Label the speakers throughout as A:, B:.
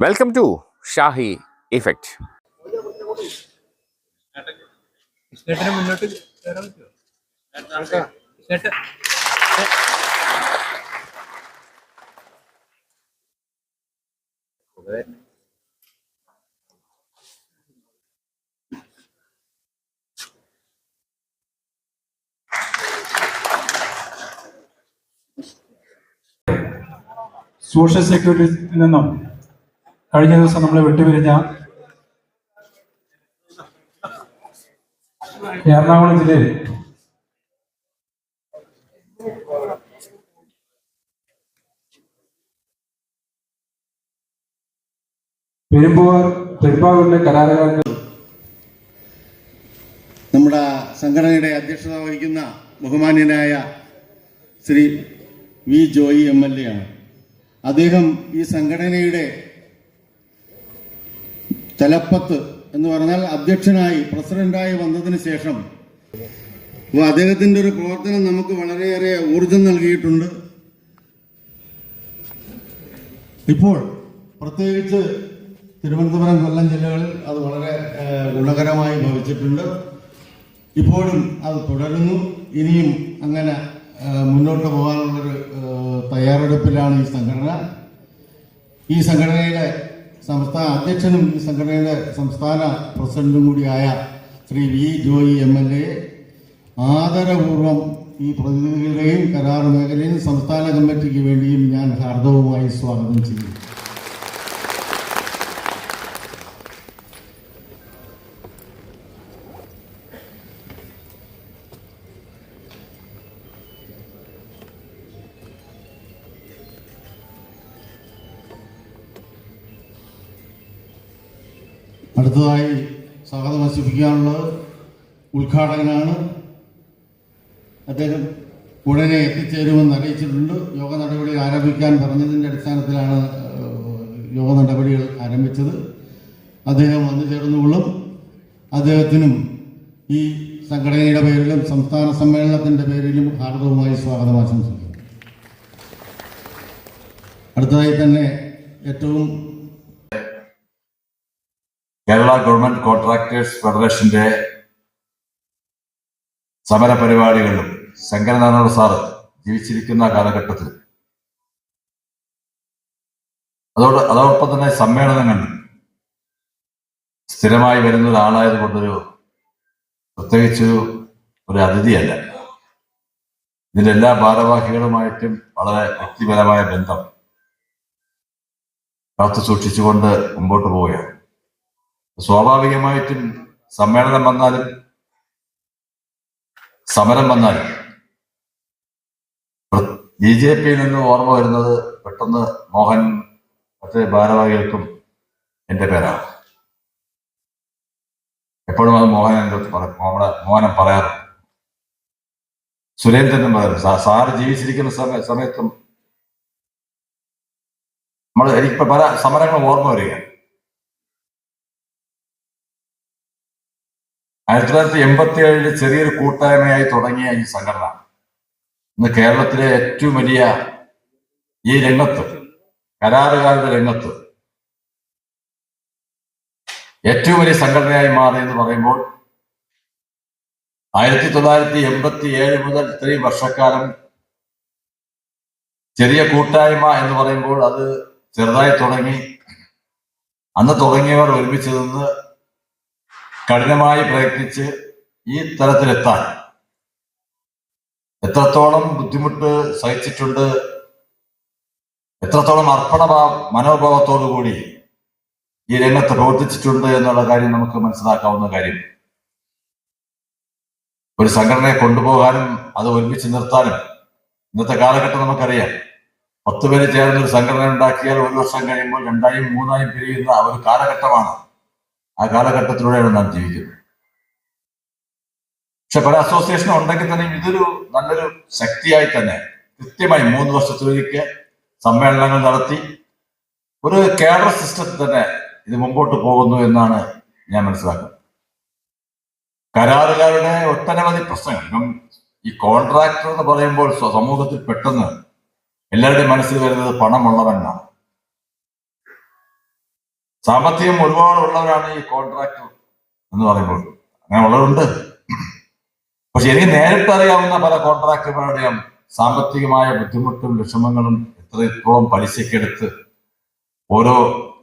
A: Welcome to Shahi effect
B: കൃഷ്ണേട്ടന് മുന്നോട്ട് കയറാൻ പറ്റുമോ കൃഷ്ണേട്ടൻ
C: സോഷ്യൽ സെക്യൂരിറ്റിയിൽ നിന്നും കഴിഞ്ഞ ദിവസം നമ്മളെ വിട്ടുപിരിഞ്ഞ എറണാകുളം ജില്ലയിൽ പെരുമ്പൂർ പെരുമ്പാവൂരിലെ കലാകാരങ്ങൾ
D: നമ്മുടെ സംഘടനയുടെ അധ്യക്ഷത വഹിക്കുന്ന ബഹുമാന്യനായ Shri V Joy M L A ആണ്. അദ്ദേഹം ഈ സംഘടനയുടെ തലപ്പത്ത് എന്ന് പറഞ്ഞാൽ അധ്യക്ഷനായി പ്രസിഡന്റായി വന്നതിന് ശേഷം അപ്പോൾ അദ്ദേഹത്തിന്റെ ഒരു പ്രവർത്തനം നമുക്ക് വളരെയേറെ ഊർജം നൽകിയിട്ടുണ്ട്. ഇപ്പോൾ പ്രത്യേകിച്ച് തിരുവനന്തപുരം കൊല്ലം ജില്ലകളിൽ അത് വളരെ ഗുണകരമായി ഭവിച്ചിട്ടുണ്ട്. ഇപ്പോഴും അത് തുടരുന്നു. ഇനിയും അങ്ങനെ മുന്നോട്ട് പോകാനുള്ളൊരു തയ്യാറെടുപ്പിലാണ് ഈ സംഘടന. ഈ സംഘടനയുടെ സംസ്ഥാന അധ്യക്ഷനും ഈ സംഘടനയുടെ സംസ്ഥാന പ്രസിഡന്റും കൂടിയായ Shri V Joy M L A ആദരപൂർവം ഈ പ്രതിനിധികളുടെയും കരാർ മേഖലയും സംസ്ഥാന കമ്മിറ്റിക്ക് വേണ്ടിയും ഞാൻ ഹാർദവുമായി സ്വാഗതം ചെയ്യുന്നു. അടുത്തതായി സ്വാഗതം വസിപ്പിക്കാനുള്ളത് ഉദ്ഘാടകനാണ് അദ്ദേഹം ഉടനെ എത്തിച്ചേരുമെന്ന് അറിയിച്ചിട്ടുണ്ട്. യോഗ നടപടി ആരംഭിക്കാൻ പറഞ്ഞതിന്റെ അടിസ്ഥാനത്തിലാണ് യോഗ നടപടികൾ ആരംഭിച്ചത്. അദ്ദേഹം വന്നു ചേർന്നുകൊള്ളും. അദ്ദേഹത്തിനും ഈ സംഘടനയുടെ പേരിലും സംസ്ഥാന സമ്മേളനത്തിന്റെ പേരിലും ഹാർദവുമായി സ്വാഗതം ആശംസിക്കുന്നു. അടുത്തതായി തന്നെ ഏറ്റവും
E: കേരള ഗവൺമെന്റ് കോൺട്രാക്ടേഴ്സ് ഫെഡറേഷന്റെ സമര പരിപാടികളിലും ശങ്കരനാരായണ സാറ് ജീവിച്ചിരിക്കുന്ന കാലഘട്ടത്തിൽ അതോട് അതോടൊപ്പം തന്നെ സമ്മേളനങ്ങൾ സ്ഥിരമായി വരുന്ന ഒരാളായത് കൊണ്ടൊരു പ്രത്യേകിച്ച് ഒരു അതിഥിയല്ല. ഇതിന്റെ എല്ലാ ഭാരവാഹികളുമായിട്ടും വളരെ വ്യക്തിപരമായ ബന്ധം കാത്തു സൂക്ഷിച്ചുകൊണ്ട് മുമ്പോട്ട് പോവുകയാണ്. സ്വാഭാവികമായിട്ടും സമ്മേളനം വന്നാലും സമരം വന്നാലും ബി ജെ പിയിൽ നിന്ന് ഓർമ്മ വരുന്നത് പെട്ടെന്ന് മോഹൻ മറ്റേ ഭാരവാഹികൾക്കും എന്റെ പേരാണ്. എപ്പോഴും അത് മോഹൻ എന്റെ അടുത്ത് പറയും. മോഹന മോഹനം പറയാറ് സുരേന്ദ്രനും പറയും സാർ സാറ് ജീവിച്ചിരിക്കുന്ന സമയ സമയത്തും നമ്മൾ എനിക്ക് പല സമരങ്ങൾ ഓർമ്മ വരികയാണ്. ആയിരത്തി തൊള്ളായിരത്തി എൺപത്തി ഏഴിൽ ചെറിയൊരു കൂട്ടായ്മയായി തുടങ്ങിയ ഈ സംഘടന. ഇന്ന് കേരളത്തിലെ ഏറ്റവും വലിയ ഈ രംഗത്ത് കരാറുകാരുടെ രംഗത്ത് ഏറ്റവും വലിയ സംഘടനയായി മാറി എന്ന് പറയുമ്പോൾ ആയിരത്തി തൊള്ളായിരത്തി എൺപത്തി ഏഴ് മുതൽ ഇത്രയും വർഷക്കാലം ചെറിയ കൂട്ടായ്മ എന്ന് പറയുമ്പോൾ അത് ചെറുതായി തുടങ്ങി. അന്ന് തുടങ്ങിയവർ ഒരുമിച്ച് നിന്ന് കഠിനമായി പ്രയത്നിച്ച് ഈ തലത്തിലെത്താൻ എത്രത്തോളം ബുദ്ധിമുട്ട് സഹിച്ചിട്ടുണ്ട് എത്രത്തോളം അർപ്പണ മനോഭാവത്തോടുകൂടി ഈ രംഗത്ത് പ്രവർത്തിച്ചിട്ടുണ്ട് എന്നുള്ള കാര്യം നമുക്ക് മനസ്സിലാക്കാവുന്ന കാര്യം. ഒരു സംഘടനയെ കൊണ്ടുപോകാനും അത് ഒരുമിച്ച് നിർത്താനും ഇന്നത്തെ കാലഘട്ടം നമുക്കറിയാം. പത്ത് പേര് ചേർന്ന് ഒരു സംഘടന ഉണ്ടാക്കിയാൽ ഒരു വർഷം കഴിയുമ്പോൾ രണ്ടായും മൂന്നായും പിരിയുന്ന ഒരു കാലഘട്ടമാണ്. ആ കാലഘട്ടത്തിലൂടെയാണ് നാം ജീവിക്കുന്നത്. പക്ഷെ പല അസോസിയേഷനും ഉണ്ടെങ്കിൽ തന്നെ ഇതൊരു നല്ലൊരു ശക്തിയായി തന്നെ കൃത്യമായി മൂന്ന് വർഷത്തിലൊരിക്കൽ സമ്മേളനങ്ങൾ നടത്തി ഒരു കേഡർ സിസ്റ്റത്തിൽ തന്നെ ഇത് മുമ്പോട്ട് പോകുന്നു എന്നാണ് ഞാൻ മനസ്സിലാക്കുന്നത്. കരാറുകാരുടെ ഒട്ടനവധി പ്രശ്നങ്ങൾ. ഇപ്പം ഈ കോൺട്രാക്ടർ എന്ന് പറയുമ്പോൾ സമൂഹത്തിൽ പെട്ടെന്ന് എല്ലാവരുടെയും മനസ്സിൽ വരുന്നത് പണമുള്ളവനാണ് സാമ്പത്തികം ഒരുപാട് ഉള്ളവരാണ് ഈ കോൺട്രാക്ടർ എന്ന് പറയുമ്പോൾ. അങ്ങനെ ഉള്ളവരുണ്ട്. പക്ഷെ എനിക്ക് നേരിട്ട് അറിയാവുന്ന പല കോൺട്രാക്ടർമാരുടെയും സാമ്പത്തികമായ ബുദ്ധിമുട്ടും വിഷമങ്ങളും എത്രത്തോളം പലിശക്കെടുത്ത് ഓരോ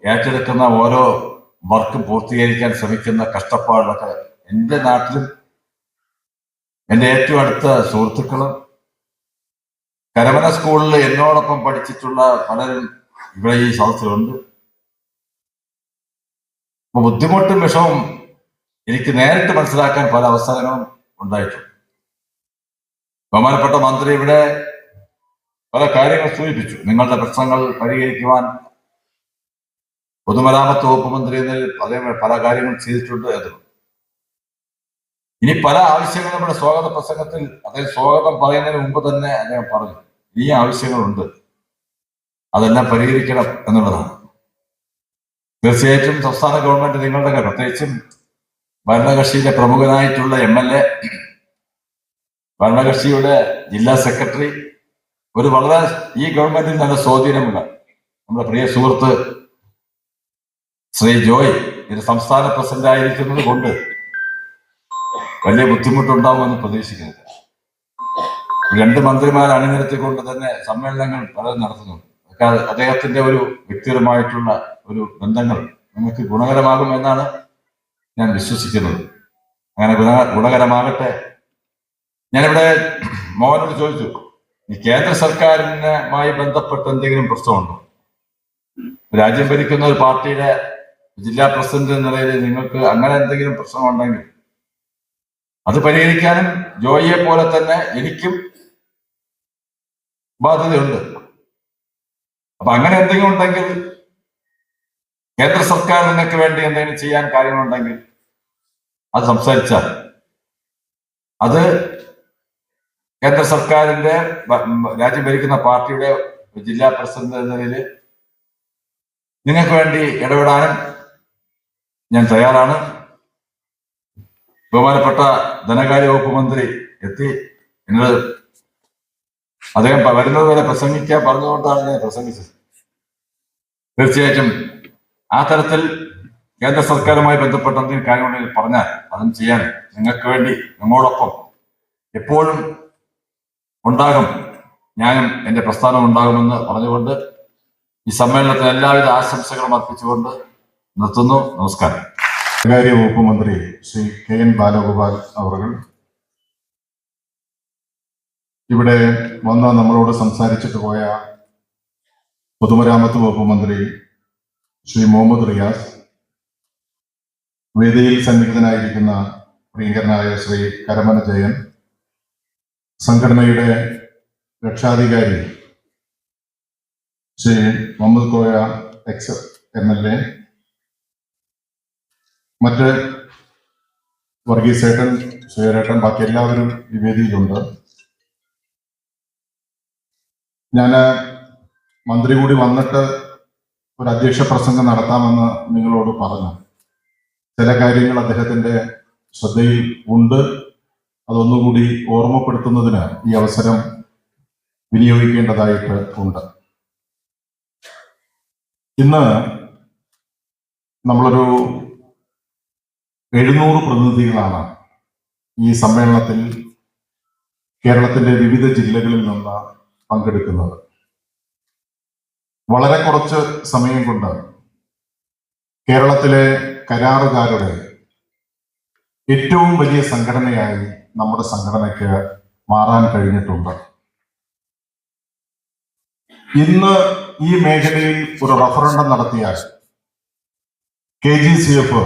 E: ഏറ്റെടുക്കുന്ന ഓരോ വർക്ക് പൂർത്തീകരിക്കാൻ ശ്രമിക്കുന്ന കഷ്ടപ്പാടുകളൊക്കെ എന്റെ നാട്ടിലും എന്റെ ഏറ്റവും അടുത്ത സുഹൃത്തുക്കളും കരമന സ്കൂളിൽ എന്നോടൊപ്പം പഠിച്ചിട്ടുള്ള പലരും ഇവിടെ ഈ സദസ്സിലുണ്ട് അപ്പൊ ബുദ്ധിമുട്ടും വിഷവും എനിക്ക് നേരിട്ട് മനസ്സിലാക്കാൻ പല അവസരങ്ങളും ഉണ്ടായിട്ടുണ്ട്. ബഹുമാനപ്പെട്ട മന്ത്രി ഇവിടെ പല കാര്യങ്ങൾ സൂചിപ്പിച്ചു. നിങ്ങളുടെ പ്രശ്നങ്ങൾ പരിഹരിക്കുവാൻ പൊതുമരാമത്ത് വകുപ്പ് മന്ത്രി എന്നതിൽ അതേ പല കാര്യങ്ങൾ ചെയ്തിട്ടുണ്ട് എന്ന് ഇനി പല ആവശ്യങ്ങളും നമ്മുടെ സ്വാഗത പ്രസംഗത്തിൽ അദ്ദേഹം സ്വാഗതം പറയുന്നതിന് മുമ്പ് തന്നെ അദ്ദേഹം പറഞ്ഞു ഈ ആവശ്യങ്ങളുണ്ട്. അതെല്ലാം പരിഹരിക്കണം എന്നുള്ളതാണ്. തീർച്ചയായിട്ടും സംസ്ഥാന ഗവൺമെന്റ് നിങ്ങളുടെ പ്രത്യേകിച്ചും ഭരണകക്ഷിയിലെ പ്രമുഖനായിട്ടുള്ള എം എൽ എ ഭരണകക്ഷിയുടെ ജില്ലാ സെക്രട്ടറി ഒരു വളരെ ഈ ഗവൺമെന്റിൽ നല്ല സ്വാധീനമുള്ള നമ്മുടെ പ്രിയ സുഹൃത്ത് ശ്രീ ജോയ് ഇത് സംസ്ഥാന പ്രസിഡന്റ് ആയിരിക്കുന്നത് കൊണ്ട് വലിയ ബുദ്ധിമുട്ടുണ്ടാവുമെന്ന് പ്രതീക്ഷിക്കുന്നത് രണ്ട് മന്ത്രിമാരെ അണിനിരത്തിക്കൊണ്ട് തന്നെ സമ്മേളനങ്ങൾ പലരും നടത്തുന്നുണ്ട്. അദ്ദേഹത്തിന്റെ ഒരു വ്യക്തിപരമായിട്ടുള്ള ഒരു ബന്ധങ്ങൾ നിങ്ങൾക്ക് ഗുണകരമാകും എന്നാണ് ഞാൻ വിശ്വസിക്കുന്നത്. അങ്ങനെ ഗുണ ഗുണകരമാകട്ടെ. ഞാനിവിടെ മോഹനോട് ചോദിച്ചു ഈ കേന്ദ്ര സർക്കാരിനുമായി ബന്ധപ്പെട്ട എന്തെങ്കിലും പ്രശ്നമുണ്ടോ? രാജ്യം ഭരിക്കുന്ന ഒരു പാർട്ടിയുടെ ജില്ലാ പ്രസിഡന്റ് എന്ന നിലയിൽ നിങ്ങൾക്ക് അങ്ങനെ എന്തെങ്കിലും പ്രശ്നമുണ്ടെങ്കിൽ അത് പരിഹരിക്കാനും ജോയിയെ പോലെ തന്നെ എനിക്കും ബാധ്യതയുണ്ട്. അപ്പൊ അങ്ങനെ എന്തെങ്കിലും ഉണ്ടെങ്കിൽ കേന്ദ്ര സർക്കാർ വേണ്ടി എന്തെങ്കിലും ചെയ്യാൻ കാര്യങ്ങളുണ്ടെങ്കിൽ അത് സംസാരിച്ചാൽ അത് കേന്ദ്ര സർക്കാരിന്റെ രാജ്യം ഭരിക്കുന്ന പാർട്ടിയുടെ ജില്ലാ പ്രസിഡന്റ് എന്ന നിലയിൽ നിങ്ങൾക്ക് വേണ്ടി ഇടപെടാനും ഞാൻ തയ്യാറാണ്. ബഹുമാനപ്പെട്ട ധനകാര്യ വകുപ്പ് മന്ത്രി എത്തി. എന്നോട് അദ്ദേഹം വരുന്നത് വരെ പ്രസംഗിക്കാൻ പറഞ്ഞുകൊണ്ടാണ് ഞാൻ പ്രസംഗിച്ചത്. തീർച്ചയായിട്ടും ആ തരത്തിൽ കേന്ദ്ര സർക്കാരുമായി ബന്ധപ്പെട്ട എന്തെങ്കിലും കാര്യമുണ്ടെങ്കിൽ പറഞ്ഞാൽ അതും ചെയ്യാൻ നിങ്ങൾക്ക് വേണ്ടി നമ്മോടൊപ്പം എപ്പോഴും ഉണ്ടാകും. ഞാനും എന്റെ പ്രസ്ഥാനം ഉണ്ടാകുമെന്ന് പറഞ്ഞുകൊണ്ട് ഈ സമ്മേളനത്തിന് എല്ലാവിധ ആശംസകളും അർപ്പിച്ചുകൊണ്ട് നിർത്തുന്നു. നമസ്കാരം.
F: ധനകാര്യ വകുപ്പ് മന്ത്രി ശ്രീ കെ എൻ ബാലഗോപാൽ അവർ ഇവിടെ വന്ന് നമ്മളോട് സംസാരിച്ചിട്ട് പോയ പൊതുമരാമത്ത് വകുപ്പ് മന്ത്രി ശ്രീ മുഹമ്മദ് റിയാസ് വേദിയിൽ സന്നിഹിതനായിരിക്കുന്ന പ്രിയങ്കരനായ ശ്രീ കരമന ജയൻ സംഘടനയുടെ രക്ഷാധികാരി Shri Muhammad Koya ex M L A മറ്റ് വർഗീസേട്ടൻ ശ്രീരേട്ടൻ ബാക്കി എല്ലാവരും ഈ വേദിയിലുണ്ട്. ഞാൻ മന്ത്രി കൂടി വന്നിട്ട് ഒരു അധ്യക്ഷ പ്രസംഗം നടത്താമെന്ന് നിങ്ങളോട് പറഞ്ഞു. ചില കാര്യങ്ങൾ അദ്ദേഹത്തിന്റെ ശ്രദ്ധയിൽ ഉണ്ട്. അതൊന്നുകൂടി ഓർമ്മപ്പെടുത്തുന്നതിന് ഈ അവസരം വിനിയോഗിക്കേണ്ടതായിട്ട് ഉണ്ട്. ഇന്ന് നമ്മളൊരു എഴുന്നൂറ് പ്രതിനിധികളാണ് ഈ സമ്മേളനത്തിൽ കേരളത്തിന്റെ വിവിധ ജില്ലകളിൽ നിന്ന് പങ്കെടുക്കുന്നത്. വളരെ കുറച്ച് സമയം കൊണ്ട് കേരളത്തിലെ കരാറുകാരുടെ ഏറ്റവും വലിയ സംഘടനയായി നമ്മുടെ സംഘടനയ്ക്ക് മാറാൻ കഴിഞ്ഞിട്ടുണ്ട്. ഇന്ന് ഈ മേഖലയിൽ ഒരു റഫറണ്ടം നടത്തിയാൽ കെ ജി സി എഫ്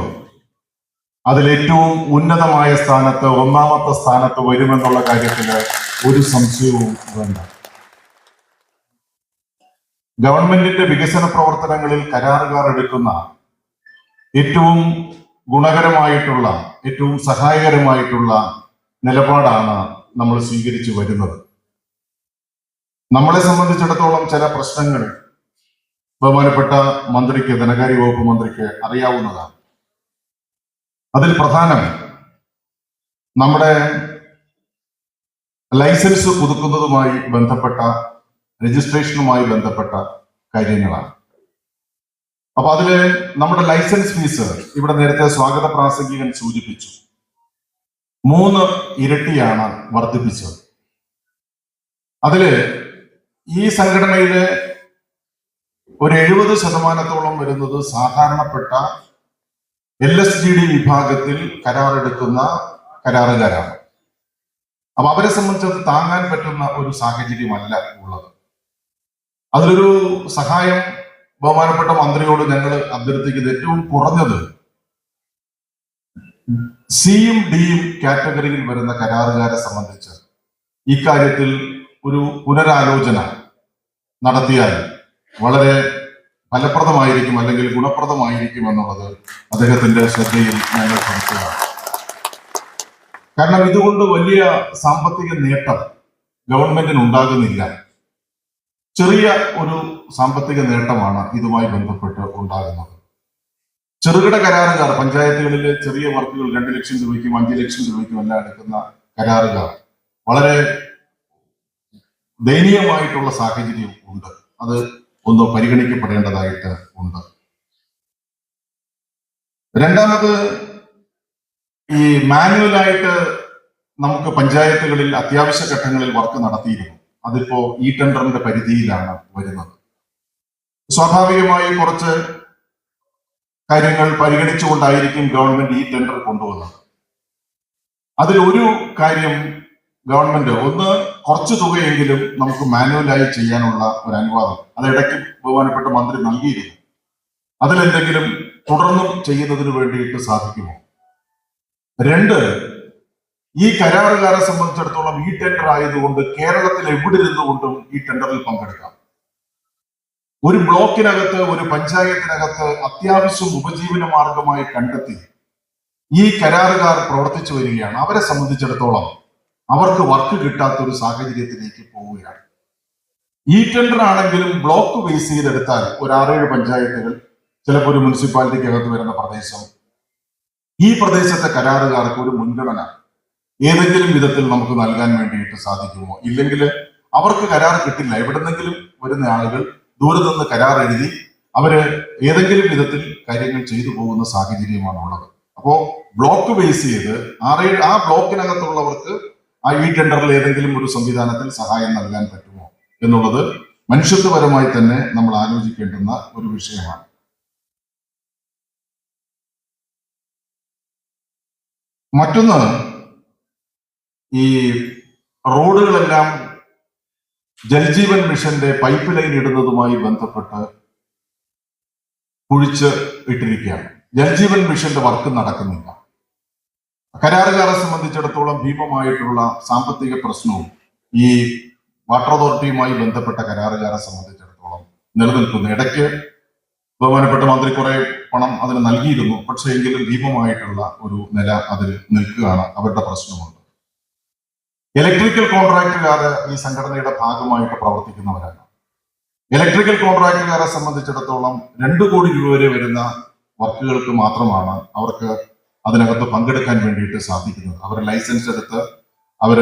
F: അതിലേറ്റവും ഉന്നതമായ സ്ഥാനത്ത് ഒന്നാമത്തെ സ്ഥാനത്ത് വരുമെന്നുള്ള കാര്യത്തിൽ ഒരു സംശയവും വേണ്ട. ഗവൺമെന്റിന്റെ വികസന പ്രവർത്തനങ്ങളിൽ കരാറുകാർ എടുക്കുന്ന ഏറ്റവും ഗുണകരമായിട്ടുള്ള ഏറ്റവും സഹായകരമായിട്ടുള്ള നിലപാടാണ് നമ്മൾ സ്വീകരിച്ചു വരുന്നത്. നമ്മളെ സംബന്ധിച്ചിടത്തോളം ചില പ്രശ്നങ്ങൾ ബഹുമാനപ്പെട്ട മന്ത്രിക്ക് ധനകാര്യ വകുപ്പ് മന്ത്രിക്ക് അറിയാവുന്നതാണ്. അതിൽ പ്രധാനം നമ്മുടെ ലൈസൻസ് പുതുക്കുന്നതുമായി ബന്ധപ്പെട്ട രജിസ്ട്രേഷനുമായി ബന്ധപ്പെട്ട കാര്യങ്ങളാണ്. അപ്പൊ അതിൽ നമ്മുടെ ലൈസൻസ് ഫീസ് ഇവിടെ നേരത്തെ സ്വാഗത പ്രാസംഗികൻ സൂചിപ്പിച്ചു. മൂന്ന് ഇരട്ടിയാണ് വർദ്ധിപ്പിച്ചത്. അതിൽ ഈ സംഘടനയിലെ ഒരു എഴുപത് ശതമാനത്തോളം വരുന്നത് സാധാരണപ്പെട്ട എൽ എസ് ജി ഡി വിഭാഗത്തിൽ കരാറെടുക്കുന്ന കരാറുകാരാണ്. അപ്പൊ അവരെ സംബന്ധിച്ച് താങ്ങാൻ പറ്റുന്ന ഒരു സാഹചര്യമല്ല ഉള്ളത്. അതിലൊരു സഹായം ബഹുമാനപ്പെട്ട മന്ത്രിയോട് ഞങ്ങൾ അഭ്യർത്ഥിക്കുന്നത് ഏറ്റവും കുറഞ്ഞത് സിയും ഡിയും കാറ്റഗറിയിൽ വരുന്ന കരാറുകാരെ സംബന്ധിച്ച് ഇക്കാര്യത്തിൽ ഒരു പുനരാലോചന നടത്തിയാൽ വളരെ ഫലപ്രദമായിരിക്കും അല്ലെങ്കിൽ ഗുണപ്രദമായിരിക്കും എന്നുള്ളത് അദ്ദേഹത്തിന്റെ ശ്രദ്ധയിൽ ഞങ്ങൾ കൊടുക്കുകയാണ് കാരണം ഇതുകൊണ്ട് വലിയ സാമ്പത്തിക നേട്ടം ഗവൺമെന്റിന് ഉണ്ടാകുന്നില്ല ചെറിയ ഒരു സാമ്പത്തിക നേട്ടമാണ് ഇതുമായി ബന്ധപ്പെട്ട് ഉണ്ടാകുന്നത്. ചെറുകിട കരാറുകാർ പഞ്ചായത്തുകളിൽ ചെറിയ വർക്കുകൾ രണ്ട് ലക്ഷം രൂപയ്ക്കും അഞ്ച് ലക്ഷം രൂപയ്ക്കും എല്ലാം എടുക്കുന്ന കരാറുകാർ വളരെ ദയനീയമായിട്ടുള്ള സാഹചര്യം ഉണ്ട്. അത് ഒന്ന് പരിഗണിക്കപ്പെടേണ്ടതായിട്ട് ഉണ്ട്. രണ്ടാമത് ഈ മാനുവലായിട്ട് നമുക്ക് പഞ്ചായത്തുകളിൽ അത്യാവശ്യ ഘട്ടങ്ങളിൽ വർക്ക് നടത്തിയിരുന്നു. അതിപ്പോ ഈ ടെൻഡറിന്റെ പരിധിയിലാണ് വരുന്നത്. സ്വാഭാവികമായി കുറച്ച് കാര്യങ്ങൾ പരിഗണിച്ചുകൊണ്ടായിരിക്കും ഗവൺമെന്റ് ഈ ടെൻഡർ കൊണ്ടുവന്നത്. അതിൽ ഒരു കാര്യം ഗവൺമെന്റ് ഒന്ന് കുറച്ച് തുകയെങ്കിലും നമുക്ക് മാനുവലായി ചെയ്യാനുള്ള ഒരു അനുവാദം. അത് ഇടയ്ക്ക് ബഹുമാനപ്പെട്ട മന്ത്രി നൽകിയിരുന്നു. അതിലെന്തെങ്കിലും തുടർന്നും ചെയ്യുന്നതിന് വേണ്ടിയിട്ട് സാധിക്കുമോ? രണ്ട് ഈ കരാറുകാരെ സംബന്ധിച്ചിടത്തോളം ഈ ടെൻഡർ ആയതുകൊണ്ട് കേരളത്തിൽ എവിടെ നിന്നുകൊണ്ടും ഈ ടെൻഡറിൽ പങ്കെടുക്കാം. ഒരു ബ്ലോക്കിനകത്ത് ഒരു പഞ്ചായത്തിനകത്ത് അത്യാവശ്യം ഉപജീവന മാർഗമായി കണ്ടെത്തി ഈ കരാറുകാർ പ്രവർത്തിച്ചു വരികയാണ്. അവരെ സംബന്ധിച്ചിടത്തോളം അവർക്ക് വർക്ക് കിട്ടാത്ത ഒരു സാഹചര്യത്തിലേക്ക് പോവുകയാണ്. ഈ ടെൻഡർ ആണെങ്കിലും ബ്ലോക്ക് ബേസ് ചെയ്തെടുത്താൽ ഒരു ആറേഴ് പഞ്ചായത്തുകൾ ചിലപ്പോൾ ഒരു മുനിസിപ്പാലിറ്റിക്ക് അകത്ത് വരുന്ന പ്രദേശം ഈ പ്രദേശത്തെ കരാറുകാർക്ക് ഒരു മുൻഗണന ഏതെങ്കിലും വിധത്തിൽ നമുക്ക് നൽകാൻ വേണ്ടിയിട്ട് സാധിക്കുമോ? ഇല്ലെങ്കിൽ അവർക്ക് കരാർ കിട്ടില്ല. എവിടെന്നെങ്കിലും വരുന്ന ആളുകൾ ദൂരെ നിന്ന് കരാർ എഴുതി അവർ ഏതെങ്കിലും വിധത്തിൽ കാര്യങ്ങൾ ചെയ്തു പോകുന്ന സാഹചര്യമാണ് ഉള്ളത് അപ്പോ ബ്ലോക്ക് ബേസ് ചെയ്ത് ആറേഴ് ആ ബ്ലോക്കിനകത്തുള്ളവർക്ക് ആ ഈ ടെൻഡറിൽ ഏതെങ്കിലും ഒരു സംവിധാനത്തിൽ സഹായം നൽകാൻ പറ്റുമോ എന്നുള്ളത് മനുഷ്യത്വപരമായി തന്നെ നമ്മൾ ആലോചിക്കേണ്ടുന്ന ഒരു വിഷയമാണ്. മറ്റൊന്ന് ഈ റോഡുകളെല്ലാം ജൽജീവൻ മിഷന്റെ പൈപ്പ് ലൈൻ ഇടുന്നതുമായി ബന്ധപ്പെട്ട് കുഴിച്ച് ഇട്ടിരിക്കുകയാണ്. ജൽജീവൻ മിഷന്റെ വർക്ക് നടക്കുന്നില്ല. കരാറുകാരെ സംബന്ധിച്ചിടത്തോളം ഭീമമായിട്ടുള്ള സാമ്പത്തിക പ്രശ്നവും ഈ വാട്ടർ അതോറിറ്റിയുമായി ബന്ധപ്പെട്ട കരാറുകാരെ സംബന്ധിച്ചിടത്തോളം നിലനിൽക്കുന്നു. ഇടയ്ക്ക് ബഹുമാനപ്പെട്ട മന്ത്രി കുറെ പണം അതിന് നൽകിയിരുന്നു. പക്ഷേ എങ്കിലും ഭീമമായിട്ടുള്ള ഒരു നില അതിൽ നിൽക്കുകയാണ്. അവരുടെ പ്രശ്നമുണ്ട്. ഇലക്ട്രിക്കൽ കോൺട്രാക്ടുകാർ ഈ സംഘടനയുടെ ഭാഗമായിട്ട് പ്രവർത്തിക്കുന്നവരാണ്. ഇലക്ട്രിക്കൽ കോൺട്രാക്ടുകാരെ സംബന്ധിച്ചിടത്തോളം രണ്ടു കോടി രൂപ വരെ വരുന്ന വർക്കുകൾക്ക് മാത്രമാണ് അവർക്ക് അതിനകത്ത് പങ്കെടുക്കാൻ വേണ്ടിയിട്ട് സാധിക്കുന്നത്. അവർ ലൈസൻസ് എടുത്ത് അവർ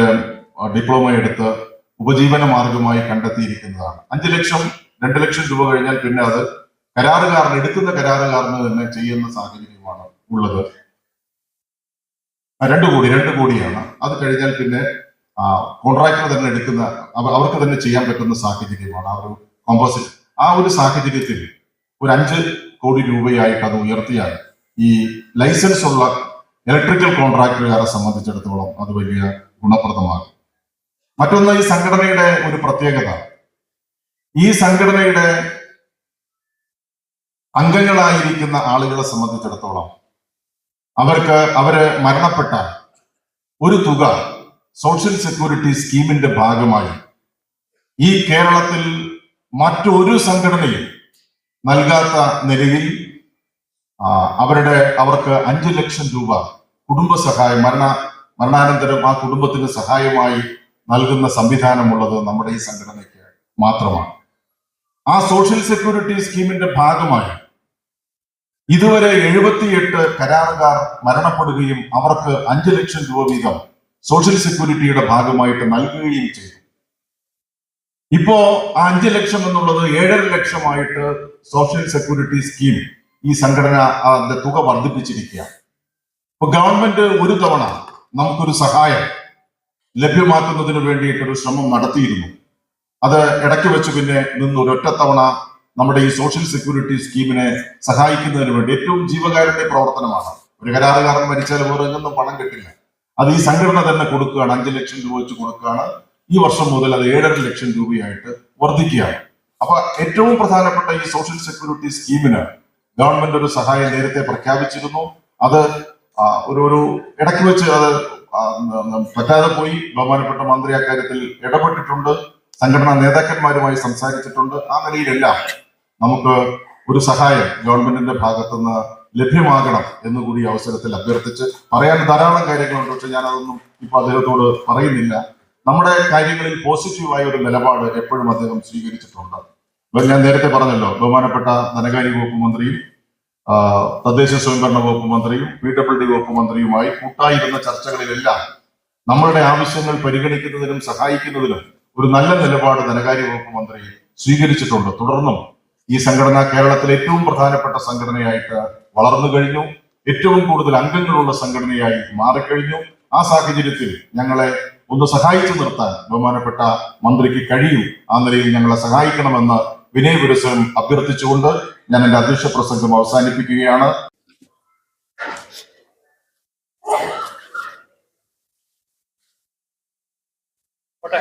F: ഡിപ്ലോമ എടുത്ത് ഉപജീവന മാർഗമായി കണ്ടെത്തിയിരിക്കുന്നതാണ്. അഞ്ചു ലക്ഷം രണ്ട് ലക്ഷം രൂപ കഴിഞ്ഞാൽ പിന്നെ അത് കരാറുകാരൻ എടുക്കുന്ന കരാറുകാരന് തന്നെ ചെയ്യുന്ന സാഹചര്യമാണ് ഉള്ളത്. രണ്ട് കോടി രണ്ട് കോടിയാണ്. അത് കഴിഞ്ഞാൽ പിന്നെ കോൺട്രാക്ടർ തന്നെ എടുക്കുന്ന അവർക്ക് തന്നെ ചെയ്യാൻ പറ്റുന്ന സാഹചര്യമാണ് ആ ഒരു കോമ്പോസിറ്റ് ആ ഒരു സാഹചര്യത്തിൽ ഒരു അഞ്ച് കോടി രൂപയായിട്ട് അത് ഉയർത്തിയാൽ ഈ ലൈസൻസ് ഉള്ള ഇലക്ട്രിക്കൽ കോൺട്രാക്ടറുകാരെ സംബന്ധിച്ചിടത്തോളം അത് വലിയ ഗുണപ്രദമാകും. മറ്റൊന്ന് ഈ സംഘടനയുടെ ഒരു പ്രത്യേകത. ഈ സംഘടനയുടെ അംഗങ്ങളായിരിക്കുന്ന ആളുകളെ സംബന്ധിച്ചിടത്തോളം അവർക്ക് അവർ മരണപ്പെട്ട ഒരു തുക സോഷ്യൽ സെക്യൂരിറ്റി സ്കീമിന്റെ ഭാഗമായി ഈ കേരളത്തിൽ മറ്റൊരു സംഘടനയും നൽകാത്ത നിലയിൽ അവരുടെ അവർക്ക് അഞ്ചു ലക്ഷം രൂപ കുടുംബ സഹായം മരണ മരണാനന്തരം ആ കുടുംബത്തിന് സഹായമായി നൽകുന്ന സംവിധാനമുള്ളത് നമ്മുടെ ഈ സംഘടനയ്ക്ക് മാത്രമാണ്. ആ സോഷ്യൽ സെക്യൂരിറ്റി സ്കീമിന്റെ ഭാഗമായി ഇതുവരെ എഴുപത്തിയെട്ട് കരാറുകാർ മരണപ്പെടുകയും അവർക്ക് അഞ്ചു ലക്ഷം രൂപ വീതം സോഷ്യൽ സെക്യൂരിറ്റിയുടെ ഭാഗമായിട്ട് നൽകുകയും ചെയ്തു. ഇപ്പോ ആ അഞ്ച് ലക്ഷം എന്നുള്ളത് ഏഴര ലക്ഷമായിട്ട് സോഷ്യൽ സെക്യൂരിറ്റി സ്കീം ഈ സംഘടന അതിന്റെ തുക വർദ്ധിപ്പിച്ചിരിക്കുകയാണ്. ഇപ്പൊ ഗവൺമെന്റ് ഒരു തവണ നമുക്കൊരു സഹായം ലഭ്യമാക്കുന്നതിന് വേണ്ടിയിട്ടൊരു ശ്രമം നടത്തിയിരുന്നു. അത് ഇടയ്ക്ക് വെച്ച് പിന്നെ നിന്ന് ഒരൊറ്റ തവണ നമ്മുടെ ഈ സോഷ്യൽ സെക്യൂരിറ്റി സ്കീമിനെ സഹായിക്കുന്നതിന് വേണ്ടി ഏറ്റവും ജീവകാരുണ്യ പ്രവർത്തനമാണ്. ഒരു കരാറുകാരൻ മരിച്ചാൽ വേറെ എങ്ങൊന്നും പണം കിട്ടില്ല. അത് ഈ സംഘടന തന്നെ കൊടുക്കുകയാണ്. അഞ്ച് ലക്ഷം രൂപ വെച്ച് കൊടുക്കുകയാണ്. ഈ വർഷം മുതൽ അത് ഏഴര ലക്ഷം രൂപയായിട്ട് വർദ്ധിക്കുകയാണ്. അപ്പൊ ഏറ്റവും പ്രധാനപ്പെട്ട ഈ സോഷ്യൽ സെക്യൂരിറ്റി സ്കീമിന് ഗവൺമെന്റ് ഒരു സഹായം നേരത്തെ പ്രഖ്യാപിച്ചിരുന്നു. അത് ഒരു ഒരു ഇടയ്ക്ക് വെച്ച് അത് പറ്റാതെ പോയി. ബഹുമാനപ്പെട്ട മന്ത്രി അക്കാര്യത്തിൽ ഇടപെട്ടിട്ടുണ്ട്. സംഘടനാ നേതാക്കന്മാരുമായി സംസാരിച്ചിട്ടുണ്ട്. ആ നിലയിലെല്ലാം നമുക്ക് ഒരു സഹായം ഗവൺമെന്റിന്റെ ഭാഗത്തുനിന്ന് ലഭ്യമാകണം എന്ന് കൂടി അവസരത്തിൽ അഭ്യർത്ഥിച്ച് പറയാൻ ധാരാളം കാര്യങ്ങളുണ്ട്. പക്ഷെ ഞാൻ അതൊന്നും ഇപ്പൊ അദ്ദേഹത്തോട് പറയുന്നില്ല. നമ്മുടെ കാര്യങ്ങളിൽ പോസിറ്റീവായ ഒരു നിലപാട് എപ്പോഴും അദ്ദേഹം സ്വീകരിച്ചിട്ടുണ്ട്. ഞാൻ നേരത്തെ പറഞ്ഞല്ലോ ബഹുമാനപ്പെട്ട ധനകാര്യ വകുപ്പ് മന്ത്രിയും തദ്ദേശ സ്വയംഭരണ വകുപ്പ് മന്ത്രിയും പി ഡബ്ല്യു ഡി വകുപ്പ് മന്ത്രിയുമായി കൂട്ടായിരുന്ന ചർച്ചകളിലെല്ലാം നമ്മളുടെ ആവശ്യങ്ങൾ പരിഗണിക്കുന്നതിനും സഹായിക്കുന്നതിനും ഒരു നല്ല നിലപാട് ധനകാര്യ വകുപ്പ് മന്ത്രി സ്വീകരിച്ചിട്ടുണ്ട്. തുടർന്നും ഈ സംഘടന കേരളത്തിലെ ഏറ്റവും പ്രധാനപ്പെട്ട സംഘടനയായിട്ട് വളർന്നു കഴിഞ്ഞു. ഏറ്റവും കൂടുതൽ അംഗങ്ങളുള്ള സംഘടനയായി മാറിക്കഴിഞ്ഞു. ആ സാഹചര്യത്തിൽ ഞങ്ങളെ ഒന്ന് സഹായിച്ചു നിർത്താൻ ബഹുമാനപ്പെട്ട മന്ത്രിക്ക് കഴിയും. ആ നിലയിൽ ഞങ്ങളെ സഹായിക്കണമെന്ന് വിനയപുരസ്സരം അഭ്യർത്ഥിച്ചുകൊണ്ട് ഞാൻ എന്റെ അധ്യക്ഷ പ്രസംഗം അവസാനിപ്പിക്കുകയാണ്.
B: പോട്ടെ.